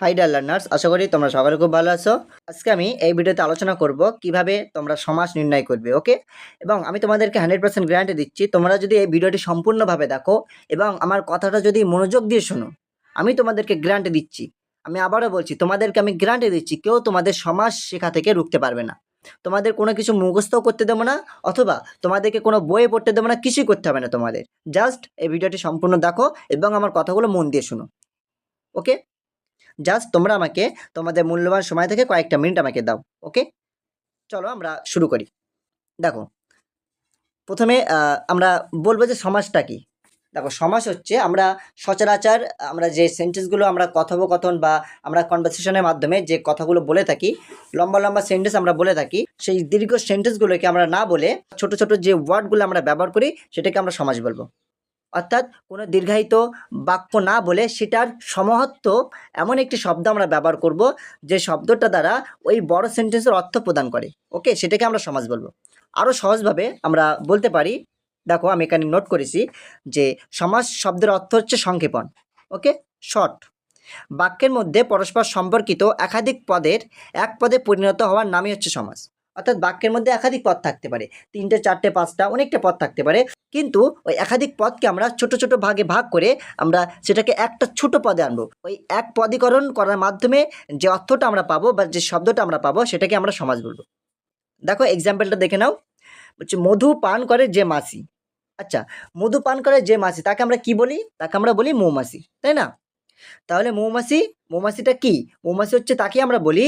High learners আশা করি তোমরা সকালে খুব ভালো আছো। আজকে আমি এই ভিডিওতে আলোচনা করব কীভাবে তোমরা সমাস নির্ণয় করবে ওকে এবং আমি তোমাদেরকে হান্ড্রেড পার্সেন্ট গ্যারান্টি দিচ্ছি, তোমরা যদি এই ভিডিওটি সম্পূর্ণভাবে দেখো এবং আমার কথাটা যদি মনোযোগ দিয়ে শোনো, আমি তোমাদেরকে গ্যারান্টি দিচ্ছি, আমি আবারও বলছি, তোমাদেরকে আমি গ্যারান্টি দিচ্ছি, কেউ তোমাদের সমাজ শেখা থেকে রুখতে পারবে না। তোমাদের কোনো কিছু মুখস্থও করতে দেবো না, অথবা তোমাদেরকে কোনো বইয়ে পড়তে দেবো না, কিছুই করতে হবে না তোমাদের। জাস্ট এই ভিডিওটি সম্পূর্ণ দেখো এবং আমার কথাগুলো মন দিয়ে শোনো ওকে জাস্ট তোমরা আমাকে তোমাদের মূল্যবান সময় থেকে কয়েকটা মিনিট আমাকে দাও ওকে চলো আমরা শুরু করি। দেখো, প্রথমে আমরা বলব যে সমাজটা কি? দেখো, সমাজ হচ্ছে আমরা সচরাচর, আমরা যে সেন্টেন্সগুলো আমরা কথোপকথন বা আমরা কনভারসেশনের মাধ্যমে যে কথাগুলো বলে থাকি, লম্বা লম্বা সেন্টেন্স আমরা বলে থাকি, সেই দীর্ঘ সেন্টেন্সগুলোকে আমরা না বলে ছোট ছোট যে ওয়ার্ডগুলো আমরা ব্যবহার করি, সেটাকে আমরা সমাজ বলব। অর্থাৎ কোনো দীর্ঘায়িত বাক্য না বলে সেটার সমহত্ব এমন একটি শব্দ আমরা ব্যবহার করব যে শব্দটা দ্বারা ওই বড় সেন্টেন্সের অর্থ প্রদান করে। ওকে সেটাকে আমরা সমাজ বলব। আরও সহজভাবে আমরা বলতে পারি, দেখো আমি এখানে নোট করেছি যে সমাজ শব্দের অর্থ হচ্ছে সংক্ষেপণ। ওকে শর্ট বাক্যের মধ্যে পরস্পর সম্পর্কিত একাধিক পদের এক পদে পরিণত হওয়ার নামই হচ্ছে সমাজ। অর্থাৎ বাক্যের মধ্যে একাধিক পদ থাকতে পারে। তিনটে, চারটে, পাঁচটা অনেকটা পদ থাকতে পারে। কিন্তু ওই একাধিক পদকে আমরা ছোট ছোট ভাগে ভাগ করে আমরা সেটাকে একটা ছোট পদে আনব। ওই এক পদীকরণ করার মাধ্যমে যে অর্থটা আমরা পাবো বা যে শব্দটা আমরা পাবো সেটাকে আমরা সমাজ বলব। দেখো এক্সাম্পলটা দেখে নাও। হচ্ছে মধু পান করে যে মাসি। আচ্ছা মধু পান করে যে মাসি, তাকে আমরা কি বলি? তাকে আমরা বলি মৌমাছি, তাই না? তাহলে মৌমাছি, মৌমাছিটা কি? মৌমাছি হচ্ছে তাকে আমরা বলি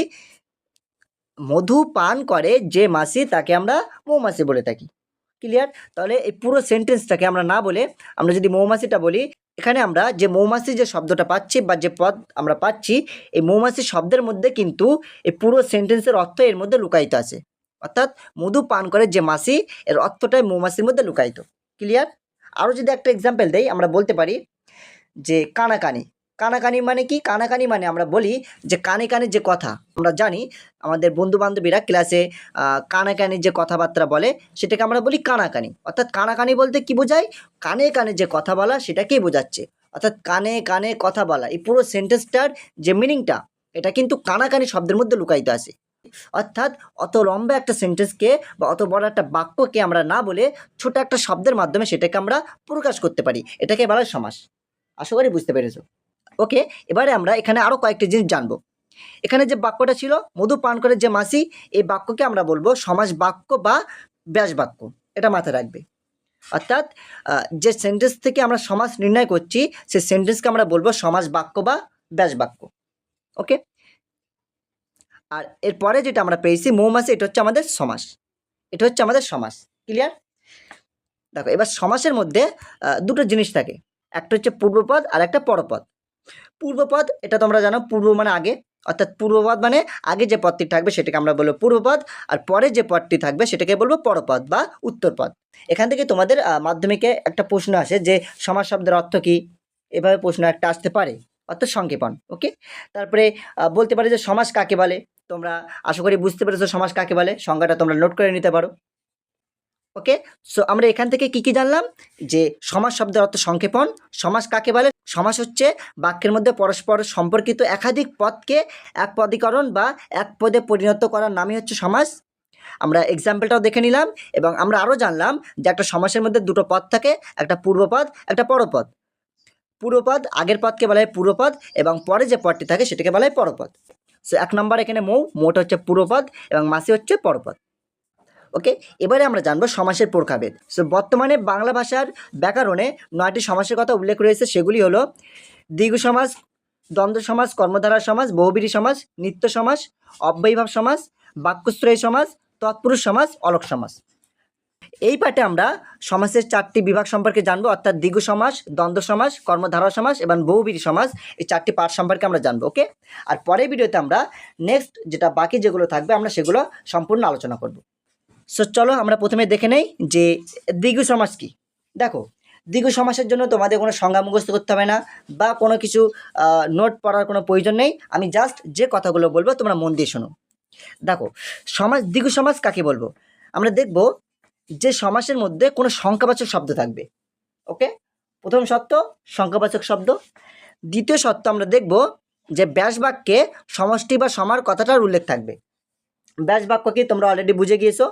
মধু পান করে যে মাসি, তাকে আমরা মৌমাছি বলে থাকি। ক্লিয়ার তাহলে এই পুরো সেন্টেন্সটাকে আমরা না বলে আমরা যদি মৌমাছিটা বলি, এখানে আমরা যে মৌমাছি যে শব্দটা পাচ্ছি বা যে পদ আমরা পাচ্ছি, এই মৌমাছি শব্দের মধ্যে কিন্তু এই পুরো সেন্টেন্সের অর্থ এর মধ্যে লুকায়িত আছে। অর্থাৎ মধু পান করে যে মাসি, এর অর্থটাই মৌমাছির মধ্যে লুকায়িত। ক্লিয়ার আরও যদি একটা এক্সাম্পল দেই, আমরা বলতে পারি যে কানাকানি। কানাকানি মানে কি? কানাকানি মানে আমরা বলি যে কানে কানে যে কথা। আমরা জানি আমাদের বন্ধু বান্ধবীরা ক্লাসে আহ, কানে কানে যে কথাবার্তা বলে সেটাকে আমরা বলি কানাকানি। অর্থাৎ কানাকানি বলতে কি বোঝায়? কানে কানে যে কথা বলা সেটাকেই বোঝাচ্ছে। অর্থাৎ কানে কানে কথা বলা। এই পুরো সেন্টেন্সটার যে মিনিংটা এটা কিন্তু কানাকানি শব্দের মধ্যে লুকায়িত আছে। অর্থাৎ অত লম্বা একটা সেন্টেন্সকে বা অত বড় একটা বাক্যকে আমরা না বলে ছোট একটা শব্দের মাধ্যমে সেটাকে আমরা প্রকাশ করতে পারি। এটাকে বলা সমাস। আশা করি বুঝতে পেরেছ। ওকে, এবারে আমরা এখানে আরও কয়েকটি জিনিস জানব। এখানে যে বাক্যটা ছিল, মধু পান করে যে মাসি, এই বাক্যকে আমরা বলব সমাজ বাক্য বা ব্যাস বাক্য। এটা মাথায় রাখবে। অর্থাৎ যে সেন্টেন্স থেকে আমরা সমাজ নির্ণয় করছি, সে সেন্টেন্সকে আমরা বলব সমাজ বাক্য বা ব্যাস বাক্য। ওকে? আর এরপরে যেটা আমরা পেয়েছি মৌমাছি, এটা হচ্ছে আমাদের সমাস। এটা হচ্ছে আমাদের সমাস। ক্লিয়ার দেখো, এবার সমাসের মধ্যে দুটো জিনিস থাকে। একটা হচ্ছে পূর্বপদ আর একটা পরপদ। পূর্বপদ, এটা তোমরা জানো, পূর্ব মানে আগে, অর্থাৎ পূর্বপদ মানে আগে যে পদটি থাকবে সেটাকে আমরা বলব পূর্বপদ, আর পরে যে পদটি থাকবে সেটাকে বলব পরপদ বা উত্তরপদ। এখান থেকে তোমাদের মাধ্যমিকে একটা প্রশ্ন আসে যে সমাজ শব্দের অর্থ কি? এভাবে প্রশ্ন একটা আসতে পারে, অর্থাৎ সংক্ষেপণ ওকে তারপরে বলতে পারে যে সমাজ কাকে বলে? তোমরা, আশা করি বুঝতে পেরেছ সমাজ কাকে বলে, সংজ্ঞাটা তোমরা নোট করে নিতে পারো। ওকে সো আমরা এখান থেকে কি কি জানলাম? যে সমাজ শব্দের অর্থ সংক্ষেপণ। সমাজ কাকে বলে? সমাজ হচ্ছে বাক্যের মধ্যে পরস্পর সম্পর্কিত একাধিক পদকে এক পদীকরণ বা এক পদে পরিণত করার নামই হচ্ছে সমাজ আমরা এক্সাম্পলটাও দেখে নিলাম এবং আমরা আরও জানলাম যে একটা সমাসের মধ্যে দুটো পদ থাকে, একটা পূর্বপদ একটা পরপদ পূর্বপদ আগের পদকে বলা হয় পূর্বপদ এবং পরে যে পদটি থাকে সেটাকে বলা হয় পরপদ সো এক নম্বর এখানে মৌ, মোট হচ্ছে পূর্বপদ এবং মাসি হচ্ছে পরপদ ওকে এবারে আমরা জানব সমাসের প্রকারভেদ। সো বর্তমানে বাংলা ভাষার ব্যাকরণে নয়টি সমাসের কথা উল্লেখ রয়েছে। সেগুলি হলো দ্বিগু সমাজ দ্বন্দ্ব সমাজ কর্মধারা সমাজ বহুবিরী সমাজ নিত্য সমাজ অব্যয়ীভাব সমাজ বাক্যশ্রয়ী সমাজ তৎপুরুষ সমাজ অলক সমাজ এই পাঠে আমরা সমাসের চারটি বিভাগ সম্পর্কে জানব, অর্থাৎ দ্বিগু সমাস, দ্বন্দ্ব সমাস, কর্মধারা সমাস, এবং বহুবিরী সমাজ এই চারটি পাঠ সম্পর্কে আমরা জানব ওকে আর পরের ভিডিওতে আমরা নেক্সট যেটা বাকি যেগুলো থাকবে, আমরা সেগুলো সম্পূর্ণ আলোচনা করব। সো চলো আমরা প্রথমে দেখে নেই যে দ্বিগু সমাস কি। দেখো দ্বিগু সমাসের জন্য তোমাদের কোনো সংজ্ঞা মুখস্থ করতে হবে না বা কোনো কিছু নোট পড়ার কোনো প্রয়োজন নেই। আমি জাস্ট যে কথাগুলো বলব তোমরা মন দিয়ে শোনো। দেখো সমাজ দ্বিগু সমাজ কাকে বলব? আমরা দেখব যে সমাসের মধ্যে কোনো সংখ্যাবাচক শব্দ থাকবে। ওকে প্রথম সত্য সংখ্যাবাচক শব্দ। দ্বিতীয় সত্য আমরা দেখব যে ব্যাস বাক্যে সমষ্টি বা সমার কথাটার উল্লেখ থাকবে। ব্যাস বাক্য কি তোমরা অলরেডি বুঝে গিয়েছো?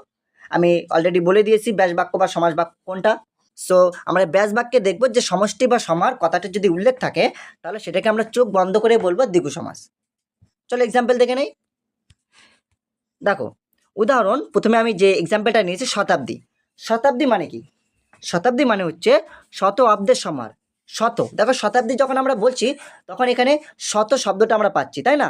আমি অলরেডি বলে দিয়েছি ব্যাস বাক্য বা সমাজ বাক্য কোনটা? সো আমরা ব্যাস বাক্যে দেখব যে সমষ্টি বা সমার কথাটা যদি উল্লেখ থাকে, তাহলে সেটাকে আমরা চোখ বন্ধ করে বলব দ্বিগু সমাস। চলো এক্সাম্পল দেখে নেই? দেখো, উদাহরণ, প্রথমে আমি যে এক্সাম্পলটা নিয়েছি শতাব্দী। শতাব্দী মানে কি? শতাব্দী মানে হচ্ছে শত অব্দের সমার। শত, দেখো শতাব্দী যখন আমরা বলছি, তখন এখানে শত শব্দটা আমরা পাচ্ছি, তাই না?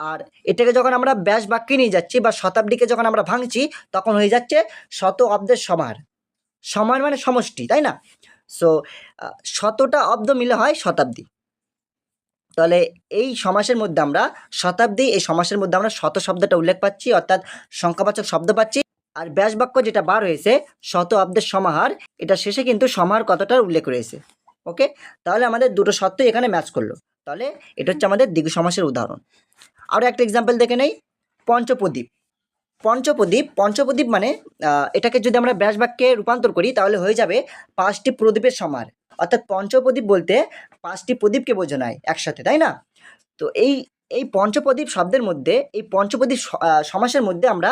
আর এটাকে যখন আমরা ব্যাস বাক্যে নিয়ে যাচ্ছি বা শতাব্দীকে যখন আমরা ভাঙছি, তখন হয়ে যাচ্ছে শত অব্দের সমার। সমার মানে সমষ্টি, তাই না? সো শতটা অব্দ মিলে হয় শতাব্দী। তাহলে এই সমাসের মধ্যে আমরা শতাব্দী, এই সমাসের মধ্যে আমরা শত শব্দটা উল্লেখ পাচ্ছি, অর্থাৎ সংখ্যাবাচক শব্দ পাচ্ছি। আর ব্যাস বাক্য যেটা বার হয়েছে, শত অব্দের সমাহার, এটা শেষে কিন্তু সমাহার কতটার উল্লেখ রয়েছে। ওকে তাহলে আমাদের দুটো সত্যই এখানে ম্যাচ করল। তাহলে এটা হচ্ছে আমাদের দ্বিগু সমাসের উদাহরণ। আরও একটা এক্সাম্পল দেখে নেই, পঞ্চপ্রদীপ। পঞ্চপ্রদীপ পঞ্চপ্রদীপ মানে এটাকে যদি আমরা ব্যাস বাক্যে রূপান্তর করি, তাহলে হয়ে যাবে পাঁচটি প্রদীপের সমার অর্থাৎ পঞ্চপ্রদীপ বলতে পাঁচটি প্রদীপকে বোঝানো একসাথে, তাই না? তো এই এই পঞ্চপ্রদীপ শব্দের মধ্যে, এই পঞ্চপ্রদীপ সমাসের মধ্যে আমরা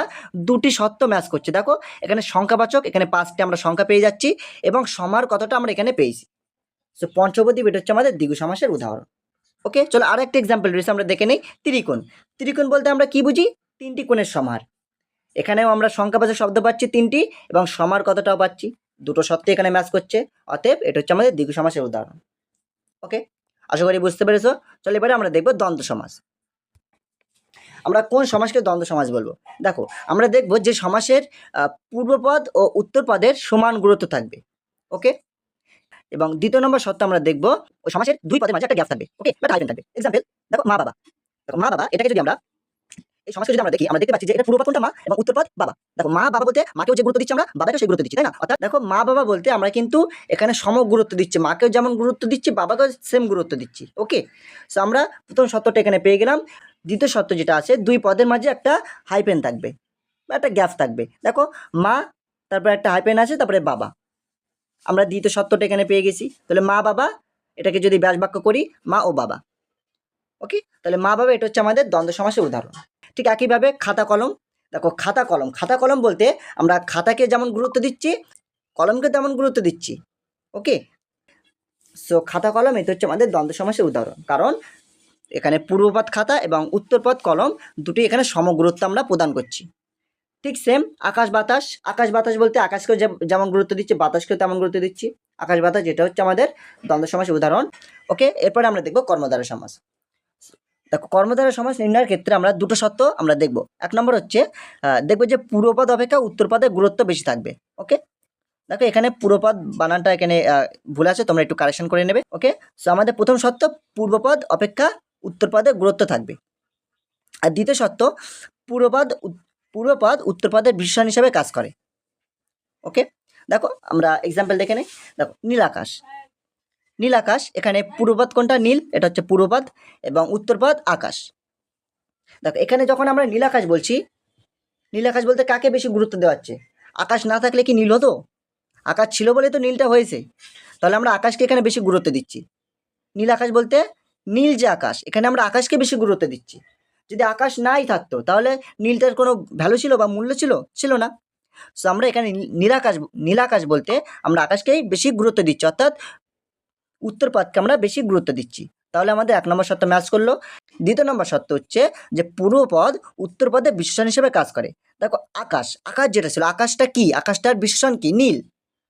দুটি সত্য ম্যাচ করছি। দেখো, এখানে সংখ্যাবাচক, এখানে পাঁচটি আমরা সংখ্যা পেয়ে যাচ্ছি, এবং সমার কতটা আমরা এখানে পেয়েছি। সো পঞ্চপ্রদীপ, এটা হচ্ছে আমাদের দ্বিগু সমাসের উদাহরণ। ওকে চলো আর একটা এক্সাম্পল রয়েছে, আমরা দেখে নেই। ত্রিকোণ। ত্রিকোণ বলতে আমরা কি বুঝি? তিনটি কোণের সমার এখানেও আমরা সংখ্যাবাচক শব্দ পাচ্ছি তিনটি, এবং সমার কতটাও পাচ্ছি? দুটো সত্য এখানে ম্যাচ করছে। অতএব এটা হচ্ছে আমাদের দ্বিগু সমাসের উদাহরণ। ওকে আশা করি বুঝতে পেরেছ? চলো এবারে আমরা দেখব দ্বন্দ্ব সমাস। আমরা কোন সমাজকে দ্বন্দ্ব সমাজ বলব? দেখো, আমরা দেখব যে সমাসের পূর্বপদ ও উত্তরপদের সমান গুরুত্ব থাকবে। ওকে এবং দ্বিতীয় নম্বর সত্য আমরা দেখব ওই সমাসের দুই পদের মাঝে একটা গ্যাপ থাকবে। ওকে থাকবে। এক্সাম্পল দেখো মা বাবা। দেখো মা বাবা, এটাকে যদি আমরা, এই সমাজকে যদি আমরা দেখি, আমরা দেখতে পাচ্ছি যে এটা পূর্বপদ কোনটা মা এবং উত্তর উত্তরপদ বাবা। দেখো মা বাবা বলতে মাকেও যে গুরুত্ব দিচ্ছি আমরা, বাবাকেও সেই গুরুত্ব দিচ্ছি, তাই না? অর্থাৎ দেখো মা বাবা বলতে আমরা কিন্তু এখানে সম গুরুত্ব দিচ্ছি, মাকেও যেমন গুরুত্ব দিচ্ছি, বাবাকেও সেম গুরুত্ব দিচ্ছি। ওকে সো আমরা প্রথম সত্যটা এখানে পেয়ে গেলাম। দ্বিতীয় সত্য যেটা আছে, দুই পদের মাঝে একটা হাইপেন থাকবে, বা একটা গ্যাপ থাকবে। দেখো মা, তারপরে একটা হাইপেন আছে, তারপরে বাবা। আমরা দ্বিতীয় সত্যটা এখানে পেয়ে গেছি। তাহলে মা বাবা, এটাকে যদি ব্যাস বাক্য করি, মা ও বাবা। ওকে তাহলে মা বাবা, এটা হচ্ছে আমাদের দ্বন্দ্ব সমাসের উদাহরণ। ঠিক একইভাবে খাতা কলম। দেখো, খাতা কলম। খাতা কলম বলতে আমরা খাতাকে যেমন গুরুত্ব দিচ্ছি, কলমকে তেমন গুরুত্ব দিচ্ছি। ওকে সো খাতা কলম, এটা হচ্ছে আমাদের দ্বন্দ্ব সমাসের উদাহরণ। কারণ এখানে পূর্বপদ খাতা এবং উত্তরপদ কলম দুটি এখানে সমগুরুত্ব আমরা প্রদান করছি। ঠিক সেম আকাশ বাতাস। আকাশ বাতাস বলতে আকাশকে যেমন গুরুত্ব দিচ্ছি, বাতাসকেও তেমন গুরুত্ব দিচ্ছি। আকাশ বাতাস যেটা হচ্ছে আমাদের দ্বন্দ্ব সমাসের উদাহরণ। ওকে এরপরে আমরা দেখব কর্মদ্বারা সমাস দেখো কর্মদ্বারা সমাস নির্ণয়ের ক্ষেত্রে আমরা দুটো সত্য আমরা দেখব। এক নম্বর হচ্ছে দেখব যে পূর্বপদ অপেক্ষা উত্তরপদের গুরুত্ব বেশি থাকবে। ওকে দেখো, এখানে পূর্বপদ বানানটা এখানে ভুল আছে, তোমরা একটু কারেকশন করে নেবে। ওকে সো আমাদের প্রথম সত্য পূর্বপদ অপেক্ষা উত্তরপদের গুরুত্ব থাকবে। আর দ্বিতীয় সত্য পূর্বপদ পূর্বপদ উত্তরপদের বিশেষণ হিসাবে কাজ করে। ওকে? দেখো, আমরা এক্সাম্পল দেখে নেই। দেখো নীল আকাশ নীল আকাশ এখানে পূর্বপদ কোনটা? নীল, এটা হচ্ছে পূর্বপদ, এবং উত্তরপদ আকাশ। দেখো, এখানে যখন আমরা নীল আকাশ বলছি নীল আকাশ বলতে কাকে বেশি গুরুত্ব দেওয়া হচ্ছে? আকাশ না থাকলে কি নীল হতো? আকাশ ছিল বলে তো নীলটা হয়েছে। তাহলে আমরা আকাশকে এখানে বেশি গুরুত্ব দিচ্ছি। নীল আকাশ বলতে নীল যে আকাশ, এখানে আমরা আকাশকে বেশি গুরুত্ব দিচ্ছি। যদি আকাশ নাই থাকতো, তাহলে নীলটার কোনো ভ্যালু ছিল বা মূল্য ছিল? ছিল না। সো আমরা এখানে নীল- নীলাকাশ নীলাকাশ বলতে আমরা আকাশকেই বেশি গুরুত্ব দিচ্ছি, অর্থাৎ উত্তরপাতকে আমরা বেশি গুরুত্ব দিচ্ছি। তাহলে আমাদের এক নম্বর সত্য ম্যাচ করল। দ্বিতীয় নম্বর সত্য হচ্ছে যে পূর্ব পূর্বপদ উত্তরপদে বিশেষণ হিসেবে কাজ করে। দেখো, আকাশ আকাশ যেটা ছিল, আকাশটা কি? আকাশটার বিশেষণ কি? নীল।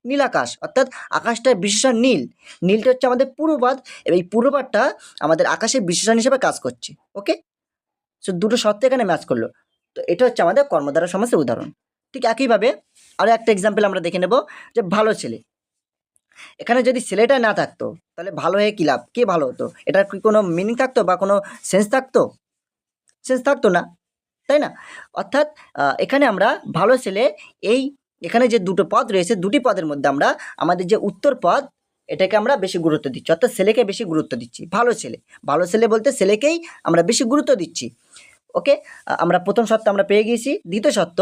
নীল আকাশ অর্থাৎ আকাশটার বিশেষণ নীল। নীলটা হচ্ছে আমাদের পূর্বপদ এবং এই পূর্বপদটা আমাদের আকাশের বিশেষণ হিসেবে কাজ করছে। ওকে সো দুটো সত্য এখানে ম্যাচ করল। তো এটা হচ্ছে আমাদের কর্মদ্বারা সমাসের উদাহরণ। ঠিক একইভাবে আরও একটা এক্সাম্পল আমরা দেখে নেব যে ভালো ছেলে। এখানে যদি ছেলেটা না থাকতো, তাহলে ভালো হয়ে কী লাভ? কে ভালো হতো? এটার কি কোনো মিনিং থাকতো বা কোনো সেন্স থাকতো? সেন্স থাকতো না, তাই না? অর্থাৎ এখানে আমরা ভালো ছেলে এই, এখানে যে দুটো পদ রয়েছে, দুটি পদের মধ্যে আমরা আমাদের যে উত্তর পদ এটাকে আমরা বেশি গুরুত্ব দিচ্ছি, অর্থাৎ ছেলেকে বেশি গুরুত্ব দিচ্ছি। ভালো ছেলে ভালো ছেলে বলতে ছেলেকেই আমরা বেশি গুরুত্ব দিচ্ছি। ওকে? আমরা প্রথম সত্য আমরা পেয়ে গিয়েছি। দ্বিতীয় সত্য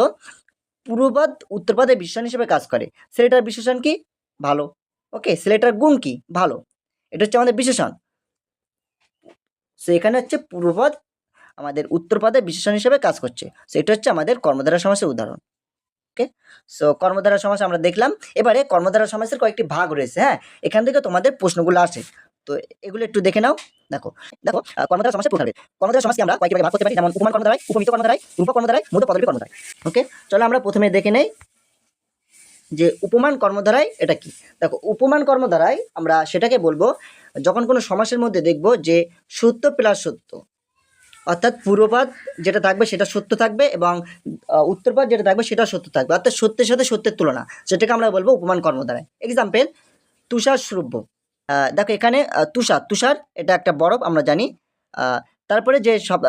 পূর্বপদ উত্তরপদের বিশেষণ হিসেবে কাজ করে। ছেলেটার বিশেষণ কি? ভালো। ওকে? ছেলেটার গুণ কি? ভালো। এটা হচ্ছে আমাদের বিশেষণ সো, এখানে হচ্ছে পূর্বপদ আমাদের উত্তরপদের বিশেষণ হিসেবে কাজ করছে। সো, এটা হচ্ছে আমাদের কর্মধারা সমাসের উদাহরণ। ওকে? সো কর্মধারা সমাস আমরা দেখলাম। এবারে কর্মধারা সমাসের কয়েকটি ভাগ রয়েছে হ্যাঁ? এখান থেকে তোমাদের প্রশ্নগুলো আসে। তো, এগুলো একটু দেখে নাও। দেখো দেখো কর্মধারা সমাসের প্রকার কর্মধারা সমাসকে আমরা কয়েকটি ভাগ করতে পারি, যেমন উপমান কর্মধারায়, উপমিত কর্মধারায়, রূপক কর্মধারায় মধ্য পদবী কর্মধারায়। ওকে? চলো আমরা প্রথমে দেখে নেই যে উপমান কর্মধারায় এটা কি। দেখো, উপমান কর্মধারায় আমরা সেটাকে বলব, যখন কোনো সমাসের মধ্যে দেখব যে সত্য প্লাস সত্য। অর্থাৎ পূর্বপাদ যেটা থাকবে সেটা সত্য থাকবে এবং আহ, উত্তরপাদ যেটা থাকবে সেটা সত্য থাকবে। অর্থাৎ সত্যের সাথে সত্যের তুলনা সেটাকে আমরা বলব উপমান কর্মধারায়। এক্সাম্পল তুষার শ্রব্য দেখো এখানে তুষার। তুষার এটা একটা বরফ আমরা জানি। তারপরে যে সব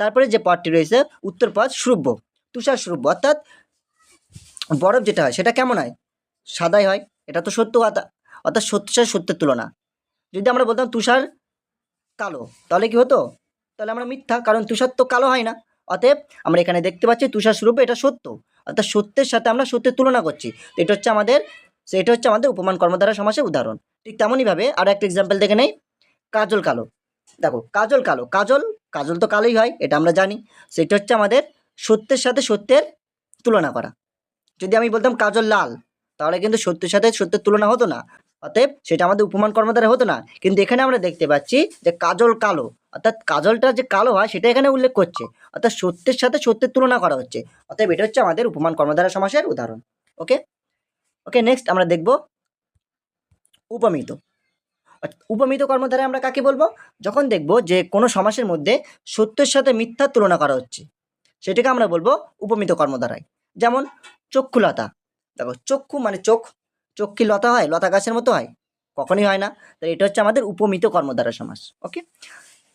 তারপরে যে পদটি রয়েছে উত্তরপদ শ্রব্য তুষার শ্রব্য অর্থাৎ বরফ যেটা হয় সেটা কেমন হয়? সাদাই হয় এটা তো সত্য কথা। অর্থাৎ সত্যের সাথে সত্যের তুলনা। যদি আমরা বলতাম তুষার কালো তাহলে কি হতো? তাহলে আমরা মিথ্যা, কারণ তুষার তো কালো হয় না। অতএব আমরা এখানে দেখতে পাচ্ছি তুষার স্বরূপ এটা সত্য। অর্থাৎ সত্যের সাথে আমরা সত্যের তুলনা করছি। তো এটা হচ্ছে আমাদের, এটা হচ্ছে আমাদের উপমান কর্মধারা সমাসের উদাহরণ। ঠিক তেমনইভাবে আরও একটা এক্সাম্পল দেখে নেই। কাজল কালো। দেখো, কাজল কালো। কাজল কাজল তো কালোই হয়, এটা আমরা জানি। সেটা হচ্ছে আমাদের সত্যের সাথে সত্যের তুলনা করা। যদি আমি বলতাম কাজল লাল, তাহলে কিন্তু সত্যের সাথে সত্যের তুলনা হতো না। অতএব সেটা আমাদের উপমান কর্মধারা হতো না। কিন্তু এখানে আমরা দেখতে পাচ্ছি যে কাজল কালো। অর্থাৎ কাজলটা যে কালো হয় সেটা এখানে উল্লেখ করছে। অর্থাৎ সত্যের সাথে সত্যের তুলনা করা হচ্ছে। অতএব এটা হচ্ছে আমাদের উপমান কর্মধারা সমাসের উদাহরণ। ওকে ওকে নেক্সট আমরা দেখব উপমিত। অর্থাৎ উপমিত কর্মধারায় আমরা কাকে বলব? যখন দেখব যে কোনো সমাসের মধ্যে সত্যের সাথে মিথ্যার তুলনা করা হচ্ছে, সেটাকে আমরা বলব উপমিত কর্মধারায়। যেমন চক্ষুলতা দেখো, চক্ষু মানে চোখ। চোখ কি লতা হয়? লতা গাছের মতো হয়? কখনই হয় না। তো এটা হচ্ছে আমাদের উপমিত কর্মধারা সমাস। ওকে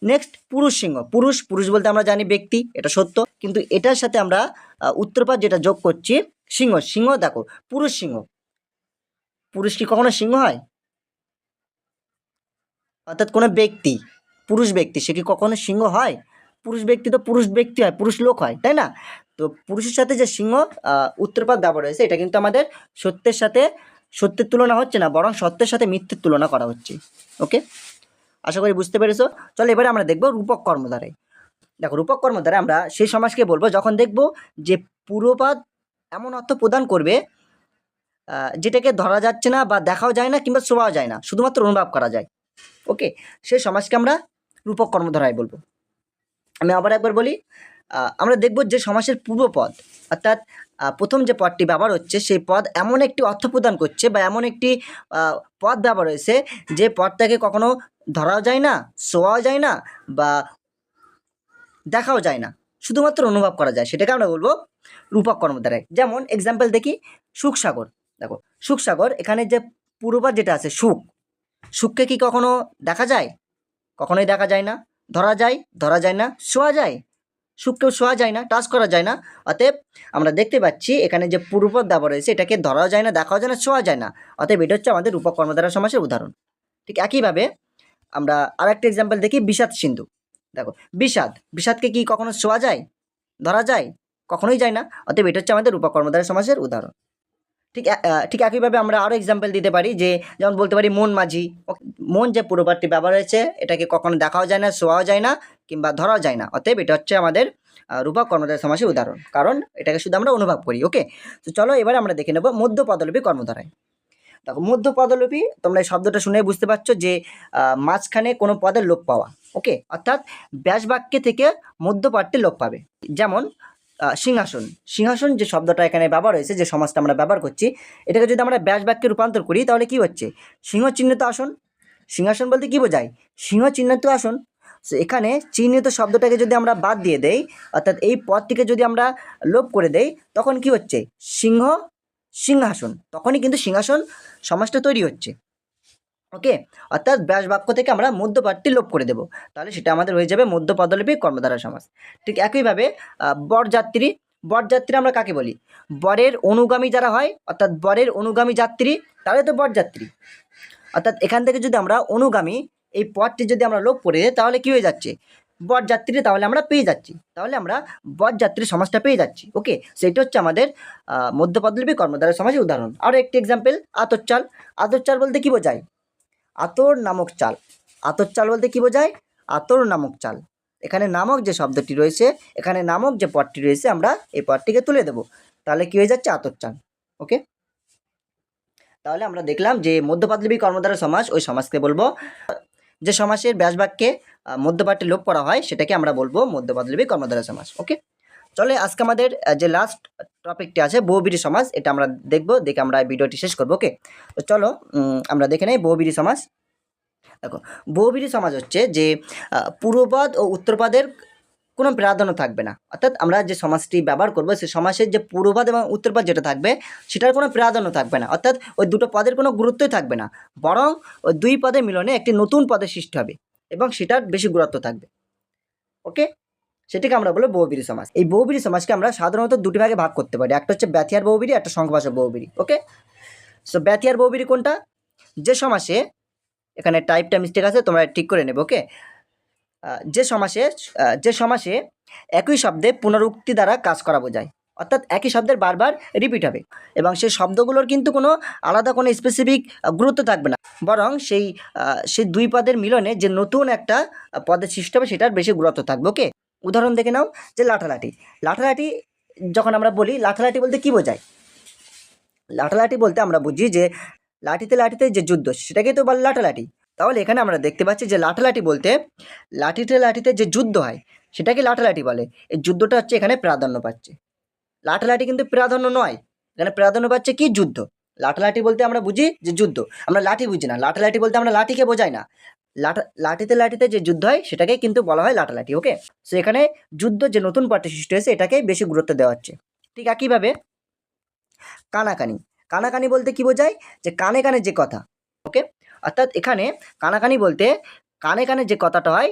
নেক্সট পুরুষ সিংহ। পুরুষ পুরুষ বলতে আমরা জানি ব্যক্তি, এটা সত্য। কিন্তু এটার সাথে আমরা উত্তরপাত যেটা যোগ করছি, সিংহ। সিংহ, দেখো, পুরুষ সিংহ। পুরুষ কি কখনো সিংহ হয়? অর্থাৎ কোনো ব্যক্তি, পুরুষ ব্যক্তি, সে কি কখনো সিংহ হয়? পুরুষ ব্যক্তি তো পুরুষ ব্যক্তি হয়, পুরুষ লোক হয়, তাই না? তো পুরুষের সাথে যে সিংহ উত্তরপাত ব্যবহার হয়েছে, এটা কিন্তু আমাদের সত্যের সাথে, সত্যের তুলনা হচ্ছে না, বরং সত্যের সাথে মিথ্যের তুলনা করা হচ্ছে ওকে আশা করি বুঝতে পেরেছ? চলো এবারে আমরা দেখব রূপক কর্মধারায়। দেখো, রূপক কর্মধারায় আমরা সেই সমাজকে বলব, যখন দেখব যে পূর্বপাদ এমন অর্থ প্রদান করবে যেটাকে ধরা যাচ্ছে না বা দেখাও যায় না কিংবা শোয়াও যায় না, শুধুমাত্র অনুভব করা যায়। ওকে? সেই সমাজকে আমরা রূপক কর্মধারায় বলব। আমি আবার একবার বলি আমরা দেখব যে সমাসের পূর্বপদ, অর্থাৎ প্রথম যে পদটি ব্যবহার হচ্ছে, সেই পদ এমন একটি অর্থ প্রদান করছে বা এমন একটি পদ ব্যবহার হয়েছে যে পদটাকে কখনো ধরাও যায় না, শোয়াও যায় না বা দেখাও যায় না, শুধুমাত্র অনুভব করা যায়। সেটাকে আমরা বলব রূপক কর্মধারায়। যেমন এক্সাম্পল দেখি সুখসাগর দেখো সুখসাগর এখানে যে পূর্বপাদ যেটা আছে, সুখ, সুখকে কি কখনো দেখা যায়? কখনোই দেখা যায় না, ধরা যায় ধরা যায় না, শোয়া যায়। সুখকেও শোয়া যায় না টাচ করা যায় না। অতএব আমরা দেখতে পাচ্ছি এখানে যে পূর্বপদ ব্যবহার রয়েছে, এটাকে ধরাও যায় না, দেখাও যায় না শোয়া যায় না। অতএব এটা হচ্ছে আমাদের রূপক কর্মধারা সমাসের উদাহরণ। ঠিক একইভাবে আমরা আর একটা এক্সাম্পল দেখি, বিষাদ সিন্ধু। দেখো, বিষাদ, বিষাদকে কি কখনো শোয়া যায়? ধরা যায়? কখনোই যায় না। অতএব এটা হচ্ছে আমাদের রূপক কর্মধারা সমাসের উদাহরণ। ঠিক ঠিক একইভাবে আমরা আরও এক্সাম্পল দিতে পারি যে, যেমন বলতে পারি মন মাঝি। মন যে পূর্বপাঠটি ব্যবহার হয়েছে, এটাকে কখনো দেখাও যায় না, শোয়াও যায় না। কিংবা ধরাও যায় না। অতএব এটা হচ্ছে আমাদের রূপক কর্মধারা সমাসের উদাহরণ। কারণ এটাকে শুধু আমরা অনুভব করি, ওকে? তো চলো এবার আমরা দেখে নেব মধ্য পদলিপি কর্মধারায়। দেখো, মধ্য পদলিপি, তোমরা এই শব্দটা শুনে বুঝতে পারছ যে মাঝখানে কোনো পদের লোপ পাওয়া, ওকে? অর্থাৎ ব্যাস বাক্যে থেকে মধ্যপাঠটি লোপ পাবে। যেমন সিংহাসন। সিংহাসন যে শব্দটা এখানে ব্যবহার হয়েছে, যে সমাজটা আমরা ব্যবহার করছি, এটাকে যদি আমরা ব্যাস বাক্যে রূপান্তর করি, তাহলে কি হচ্ছে? সিংহ চিহ্নিত আসন। সিংহাসন বলতে কি বোঝায়? সিংহ চিহ্নিত আসন এখানে চিহ্নিত শব্দটাকে যদি আমরা বাদ দিয়ে দেই, অর্থাৎ এই পদটিকে যদি আমরা লোপ করে দেই, তখন কি হচ্ছে? সিংহ, সিংহাসন। তখনই কিন্তু সিংহাসন সমাজটা তৈরি হচ্ছে। ওকে অর্থাৎ ব্যাস বাক্য থেকে আমরা মধ্যপাঠটি লোপ করে দেব। তাহলে সেটা আমাদের হয়ে যাবে মধ্য পদলিপি কর্মধারা সমাস ঠিক একইভাবে বরযাত্রী। বরযাত্রী আমরা কাকে বলি? বরের অনুগামী যারা হয়, অর্থাৎ বরের অনুগামী যাত্রী, তাহলে তো বরযাত্রী। অর্থাৎ এখান থেকে যদি আমরা অনুগামী এই পদটি যদি আমরা লোপ করে দিই, তাহলে কি হয়ে যাচ্ছে? বরযাত্রী তাহলে আমরা পেয়ে যাচ্ছি। তাহলে আমরা বরযাত্রী সমাজটা পেয়ে যাচ্ছি। ওকে? সেটা হচ্ছে আমাদের মধ্যপদলিপি কর্মধারা সমাজের উদাহরণ। আরও একটি এক্সাম্পল আতর চাল। আতর চাল বলতে কী বোঝায়? আতর নামক চাল। আতর চাল বলতে কী বোঝায়? আতর নামক চাল। এখানে নামক যে শব্দটি রয়েছে, এখানে নামক যে পদটি রয়েছে, আমরা এই পদটিকে তুলে দেব। তাহলে কী হয়ে যাচ্ছে? আতর চাল। ওকে? তাহলে আমরা দেখলাম যে মধ্যপাতলিপি কর্মধারা সমাজ, ওই সমাজকে বলব যে সমাসের ব্যাসবাক্যে মধ্যপাটে লোপ করা হয়, সেটাকে আমরা বলব মধ্যপাতলিপি কর্মধারা সমাস, ওকে? চলে, আজকে আমাদের যে লাস্ট টপিকটি আছে বহুবিধি সমাজ এটা আমরা দেখব, দেখে আমরা ভিডিওটি শেষ করব, ওকে? তো চলো আমরা দেখে নেই বহুবিধি সমাজ দেখো বহুবিধি সমাজ হচ্ছে যে পূর্বপদ ও উত্তরপদের কোনো প্রাধান্য থাকবে না। অর্থাৎ আমরা যে সমাজটি ব্যবহার করব সেই সমাজের যে পূর্বপদ এবং উত্তরপদ যেটা থাকবে, সেটার কোনো প্রাধান্য থাকবে না। অর্থাৎ ওই দুটো পদের কোনো গুরুত্বই থাকবে না। বরং ওই দুই পদের মিলনে একটি নতুন পদের সৃষ্টি হবে এবং সেটার বেশি গুরুত্ব থাকবে। ওকে? সেটাকে আমরা বলব বহুবিধি সমাজ। এই বহুবিধি সমাজকে আমরা সাধারণত দুটি ভাগে ভাগ করতে পারি। একটা হচ্ছে ব্যথিয়ার বহুবিধি একটা সংঘবাসক বহুবিধি ওকে? সো ব্যথিয়ার বহুবিধি কোনটা? যে সমাসে এখানে টাইপটা মিস্টেক আছে, তোমরা ঠিক করে নেবে, ওকে? যে সমাসে যে সমাসে একই শব্দে পুনরুক্তি দ্বারা কাজ করা বোঝায়। অর্থাৎ একই শব্দের বারবার রিপিট হবে এবং সেই শব্দগুলোর কিন্তু কোনো আলাদা, কোনো স্পেসিফিক গুরুত্ব থাকবে না। বরং সেই সেই দুই পদের মিলনে যে নতুন একটা পদের সৃষ্টি হবে সেটার বেশি গুরুত্ব থাকবে ওকে উদাহরণ দেখে নাও যে লাঠালাঠি। লাঠালাঠি যখন আমরা বলি, লাঠালাঠি বলতে কি বোঝায়? লাঠালাঠি বলতে আমরা বুঝি যে লাঠিতে লাঠিতে যে যুদ্ধ, সেটাকেই তো বলে লাঠালাঠি। তাহলে এখানে আমরা দেখতে পাচ্ছি যে লাঠালাঠি বলতে লাঠিতে লাঠিতে যে যুদ্ধ হয়, সেটাকে লাঠালাঠি বলে। এই যুদ্ধটা হচ্ছে এখানে প্রাধান্য পাচ্ছে। লাঠালাঠি কিন্তু প্রাধান্য নয়। এখানে প্রাধান্য পাচ্ছে কি? যুদ্ধ। লাঠালাঠি বলতে আমরা বুঝি যে যুদ্ধ। আমরা লাঠি বুঝি না। লাঠালাঠি বলতে আমরা লাঠিকে বোঝাই না। লাঠা, লাঠিতে লাঠিতে যে যুদ্ধ হয়, সেটাকে কিন্তু বলা হয় লাঠালাঠি, ওকে? সো এখানে যুদ্ধ যে নতুন পাঠ্য সৃষ্টি হয়েছে, এটাকে বেশি গুরুত্ব দেওয়া হচ্ছে। ঠিক একইভাবে কানাকানি। কানাকানি বলতে কি বোঝায়? যে কানে কানে যে কথা, ওকে? অর্থাৎ এখানে কানাকানি বলতে কানে কানে যে কথাটা হয়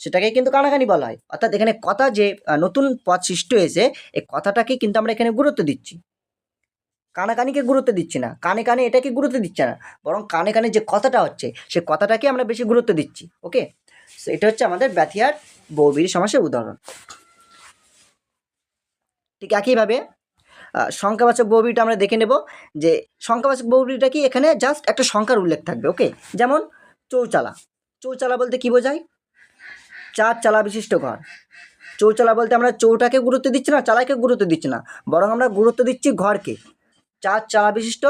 সেটাকে কিন্তু কানাকানি বলা হয়। অর্থাৎ এখানে কথা যে নতুন পথ সৃষ্টি হয়েছে, এই কথাটাকে কিন্তু আমরা এখানে গুরুত্ব দিচ্ছি। কানাকানিকে গুরুত্ব দিচ্ছি না। কানে কানে এটাকে গুরুত্ব দিচ্ছে না। বরং কানে কানে যে কথাটা হচ্ছে সে কথাটাকে আমরা বেশি গুরুত্ব দিচ্ছি। ওকে? এটা হচ্ছে আমাদের ব্যথিয়ার বৌবির সমাসের উদাহরণ। ঠিক একইভাবে সংখ্যাবাচক বহুবিটা আমরা দেখে নেব যে সংখ্যাবাচক বহুবিটা কি? এখানে জাস্ট একটা সংখ্যার উল্লেখ থাকবে ওকে যেমন চৌচালা। চৌচালা বলতে কি বোঝায়? চার চালা বিশিষ্ট ঘর। চৌচালা বলতে আমরা চৌটাকে গুরুত্ব দিচ্ছি না, চালাকে গুরুত্ব দিচ্ছি না, বরং আমরা গুরুত্ব দিচ্ছি ঘরকে। চার চালা বিশিষ্ট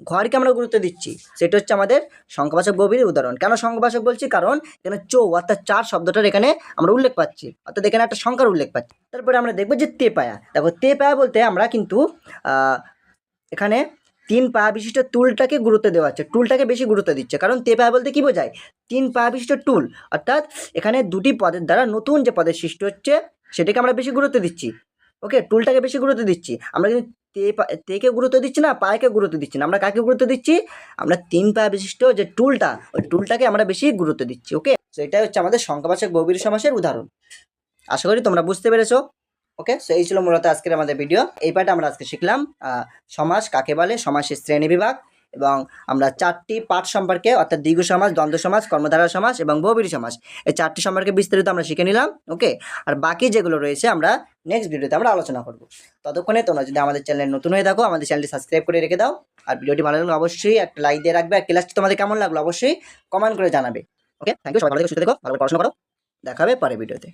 ঘরকে আমরা গুরুত্ব দিচ্ছি। সেটা হচ্ছে আমাদের সংখ্যাবাচক বহুবির উদাহরণ। কেন সংখ্যাবাচক বলছি? কারণ এখানে চৌ অর্থাৎ চার শব্দটার এখানে আমরা উল্লেখ পাচ্ছি। অর্থাৎ এখানে একটা সংখ্যার উল্লেখ পাচ্ছি। তারপরে আমরা দেখব যে তে পায়া। দেখো, তে পায়া বলতে আমরা কিন্তু এখানে তিন পা বিশিষ্ট টুলটাকে গুরুত্ব দেওয়া হচ্ছে। টুলটাকে বেশি গুরুত্ব দিচ্ছে। কারণ তে পায়া বলতে কী বোঝায়? তিন পা বিশিষ্ট টুল। অর্থাৎ এখানে দুটি পদের দ্বারা নতুন যে পদের সৃষ্টি হচ্ছে, সেটাকে আমরা বেশি গুরুত্ব দিচ্ছি। ওকে, টুলটাকে বেশি গুরুত্ব দিচ্ছি। আমরা কিন্তু তে তেকে গুরুত্ব দিচ্ছি না পায়কে গুরুত্ব দিচ্ছি না। আমরা কাকে গুরুত্ব দিচ্ছি? আমরা তিন পা বিশিষ্ট যে টুলটা, ওই টুলটাকে আমরা বেশি গুরুত্ব দিচ্ছি, ওকে? সো এটাই হচ্ছে আমাদের সংখ্যাবাচক বহুবীর সমাসের উদাহরণ। আশা করি তোমরা বুঝতে পেরেছ, ওকে? সো এই ছিল মূলত আজকের আমাদের ভিডিও এই পার্টে আমরা আজকে শিখলাম। সমাজ কাকে বলে? সমাজের শ্রেণি বিভাগ। এবং আমরা চারটি পাঠ সম্পর্কে, অর্থাৎ দ্বিগু সমাজ, দ্বন্দ্ব সমাজ, কর্মধারা সমাজ এবং বহুবীর সমাজ, এই চারটি সম্পর্কে বিস্তারিত আমরা শিখে নিলাম, ওকে? আর বাকি যেগুলো রয়েছে আমরা নেক্সট ভিডিওতে আমরা আলোচনা করব। ততক্ষণে তোমরা যদি আমাদের চ্যানেল নতুন হয়ে থাকো, আমাদের চ্যানেলটি সাবস্ক্রাইব করে রেখে দাও। আর ভিডিওটি ভালো লাগলে অবশ্যই একটা লাইক দিয়ে রাখবে। আর ক্লাসটি তোমাদের কেমন লাগল অবশ্যই কমেন্ট করে জানাবে। ওকে? থ্যাংক ইউ সবাই, ভালো থেকে, সুস্থ থেকো, ভালো পড়াশোনা করো। দেখাবে পরে ভিডিওতে